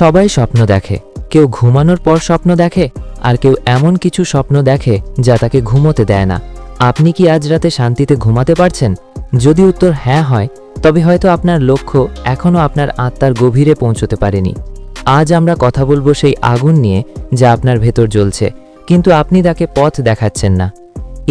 সবাই স্বপ্ন দেখে। কেউ ঘুমানোর পর স্বপ্ন দেখে, আর কেউ এমন কিছু স্বপ্ন দেখে যা তাকে ঘুমোতে দেয় না। আপনি কি আজ রাতে শান্তিতে ঘুমাতে পারছেন? যদি উত্তর হ্যাঁ হয়, তবে হয়তো আপনার লক্ষ্য এখনও আপনার আত্মার গভীরে পৌঁছতে পারেনি। আজ আমরা কথা বলব সেই আগুন নিয়ে যা আপনার ভেতর জ্বলছে, কিন্তু আপনি তাকে পথ দেখাচ্ছেন না।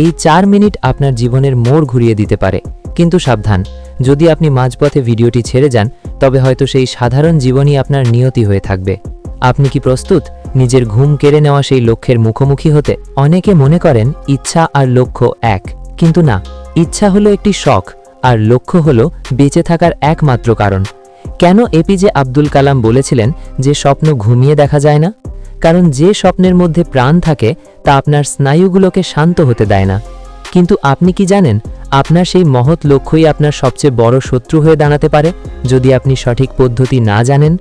এই চার মিনিট আপনার জীবনের মোড় ঘুরিয়ে দিতে পারে, কিন্তু সাবধান। যদি আপনি মাঝপথে ভিডিওটি ছেড়ে যান তবে হয়তো সেই সাধারণ জীবনই আপনার নিয়তি হয়ে থাকবে। আপনি কি প্রস্তুত? নিজের ঘুম কেড়ে নেওয়া সেই লক্ষ্যের মুখোমুখি হতে? অনেকে মনে করেন ইচ্ছা আর লক্ষ্য এক, কিন্তু না, ইচ্ছা হলো একটি শখ, আর লক্ষ্য হলো বেঁচে থাকার একমাত্র কারণ। কেন এপিজে আব্দুল কালাম বলেছিলেন যে স্বপ্ন ঘুমিয়ে দেখা যায় না? কারণ যে স্বপ্নের মধ্যে প্রাণ থাকে, তা আপনার স্নায়ুগুলোকে শান্ত হতে দেয় না। কিন্তু আপনি কি জানেন আপনার সেই মহৎ লক্ষ্যই আপনার সবচেয়ে বড় শত্রু হয়ে দাঁড়াতে পারে, যদি আপনি সঠিক পদ্ধতি না জানেন।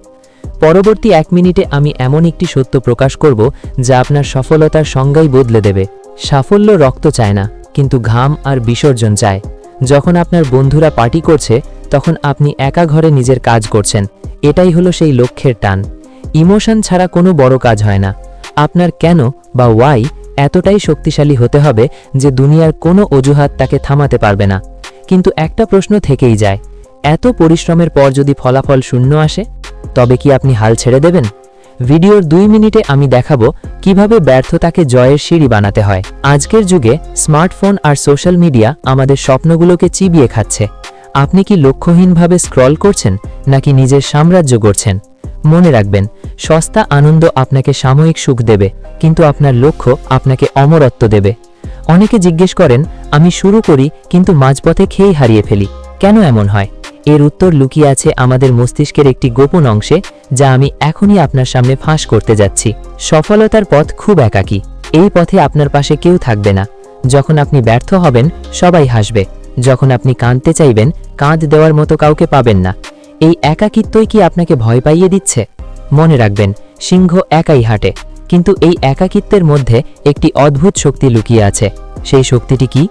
পরবর্তী এক মিনিটে আমি এমন একটি সত্য প্রকাশ করব, যা আপনার সফলতার সংজ্ঞাই বদলে দেবে। সাফল্য রক্ত চায় না, কিন্তু ঘাম আর বিসর্জন চায়। যখন আপনার বন্ধুরা পার্টি করছে, তখন আপনি একা ঘরে নিজের কাজ করছেন, এটাই হলো সেই লক্ষ্যের টান। ইমোশন ছাড়া কোনো বড় কাজ হয় না। আপনার কেন বা ওয়াই এতটাই শক্তিশালী হতে হবে যে দুনিয়ার কোনো অজুহাত তাকে থামাতে পারবে না। কিন্তু একটা প্রশ্ন থেকেই যায়, এত পরিশ্রমের পর যদি ফলাফল শূন্য আসে, তবে কি আপনি হাল ছেড়ে দেবেন? ভিডিওর দুই মিনিটে আমি দেখাবো কীভাবে ব্যর্থতাকে জয়ের সিঁড়ি বানাতে হয়। আজকের যুগে স্মার্টফোন আর সোশ্যাল মিডিয়া আমাদের স্বপ্নগুলোকে চিবিয়ে খাচ্ছে। আপনি কি লক্ষ্যহীনভাবে স্ক্রল করছেন, নাকি নিজের সাম্রাজ্য গড়ছেন? মনে রাখবেন, সস্তা আনন্দ আপনাকে সাময়িক সুখ দেবে, কিন্তু আপনার লক্ষ্য আপনাকে অমরত্ব দেবে। অনেকে জিজ্ঞেস করেন, আমি শুরু করি, কিন্তু মাঝপথে খেয়েই হারিয়ে ফেলি। কেন এমন হয়? এর উত্তর লুকিয়ে আছে আমাদের মস্তিষ্কের একটি গোপন অংশে, যা আমি এখনই আপনার সামনে ফাঁস করতে যাচ্ছি। সফলতার পথ খুব একাকী। এই পথে আপনার পাশে কেউ থাকবে না। যখন আপনি ব্যর্থ হবেন, সবাই হাসবে। যখন আপনি কাঁদতে চাইবেন, কাঁদ দেওয়ার মতো কাউকে পাবেন না। এই একাকিত্বই কি আপনাকে ভয় পাইয়ে দিচ্ছে? মনে রাখবেন, সিংহ একাই হাঁটে, কিন্তু এই একাকিত্বের মধ্যে একটি অদ্ভুত শক্তি লুকিয়ে আছে। সেই শক্তিটি কি?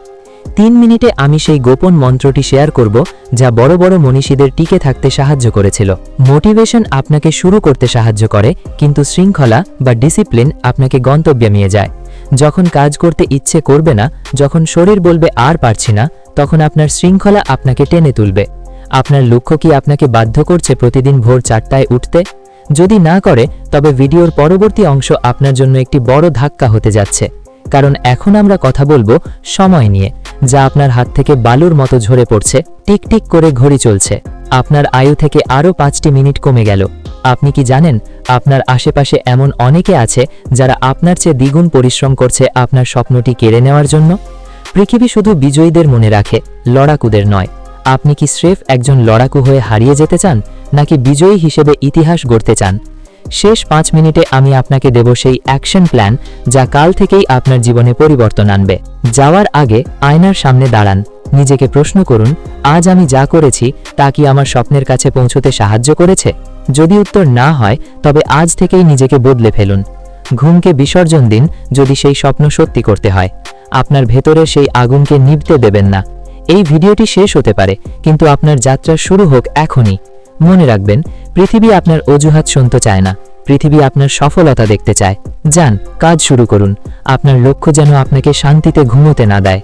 তিন মিনিটে আমি সেই গোপন মন্ত্রটি শেয়ার করব, যা বড় বড় মনীষীদের টিকে থাকতে সাহায্য করেছিল। মোটিভেশন আপনাকে শুরু করতে সাহায্য করে, কিন্তু শৃঙ্খলা বা ডিসিপ্লিন আপনাকে গন্তব্যে নিয়ে যায়। যখন কাজ করতে ইচ্ছে করবে না, যখন শরীর বলবে আর পারছি না, তখন আপনার শৃঙ্খলা আপনাকে টেনে তুলবে। আপনার লক্ষ্য কি আপনাকে বাধ্য করছে প্রতিদিন ভোর চারটায় উঠতে? যদি না করে, তবে ভিডিওর পরবর্তী অংশ আপনার জন্য একটি বড় ধাক্কা হতে যাচ্ছে। কারণ এখন আমরা কথা বলব সময় নিয়ে, যা আপনার হাত থেকে বালুর মতো ঝরে পড়ছে টিকটিক করে ঘড়ি চলছে। আপনার আয়ু থেকে আরও পাঁচটি মিনিট কমে গেল। আপনি কি জানেন, আপনার আশেপাশে এমন অনেকে আছে যারা আপনার চেয়ে দ্বিগুণ পরিশ্রম করছে আপনার স্বপ্নটি কেড়ে নেওয়ার জন্য? পৃথিবী শুধু বিজয়ীদের মনে রাখে, লড়াকুদের নয়। আপনি কি স্রেফ একজন লড়াকু হয়ে হারিয়ে যেতে চান, নাকি বিজয়ী হিসেবে ইতিহাস গড়তে চান? শেষ পাঁচ মিনিটে আমি আপনাকে দেব সেই অ্যাকশন প্ল্যান যা কাল থেকেই আপনার জীবনে পরিবর্তন আনবে। যাওয়ার আগে আয়নার সামনে দাঁড়ান। নিজেকে প্রশ্ন করুন, আজ আমি যা করেছি, তা কি আমার স্বপ্নের কাছে পৌঁছতে সাহায্য করেছে? যদি উত্তর না হয়, তবে আজ থেকেই নিজেকে বদলে ফেলুন। ঘুমকে বিসর্জন দিন যদি সেই স্বপ্ন সত্যি করতে হয়। আপনার ভেতরে সেই আগুনকে নিভতে দেবেন না। এই ভিডিওটি শেষ হতে পারে, কিন্তু আপনার যাত্রা শুরু হোক এখনই। মনে রাখবেন, পৃথিবী আপনার অজুহাত শুনতে চায় না। পৃথিবী আপনার সফলতা দেখতে চায়। যান, কাজ শুরু করুন। আপনার লক্ষ্য যেন আপনাকে শান্তিতে ঘুমোতে না দেয়।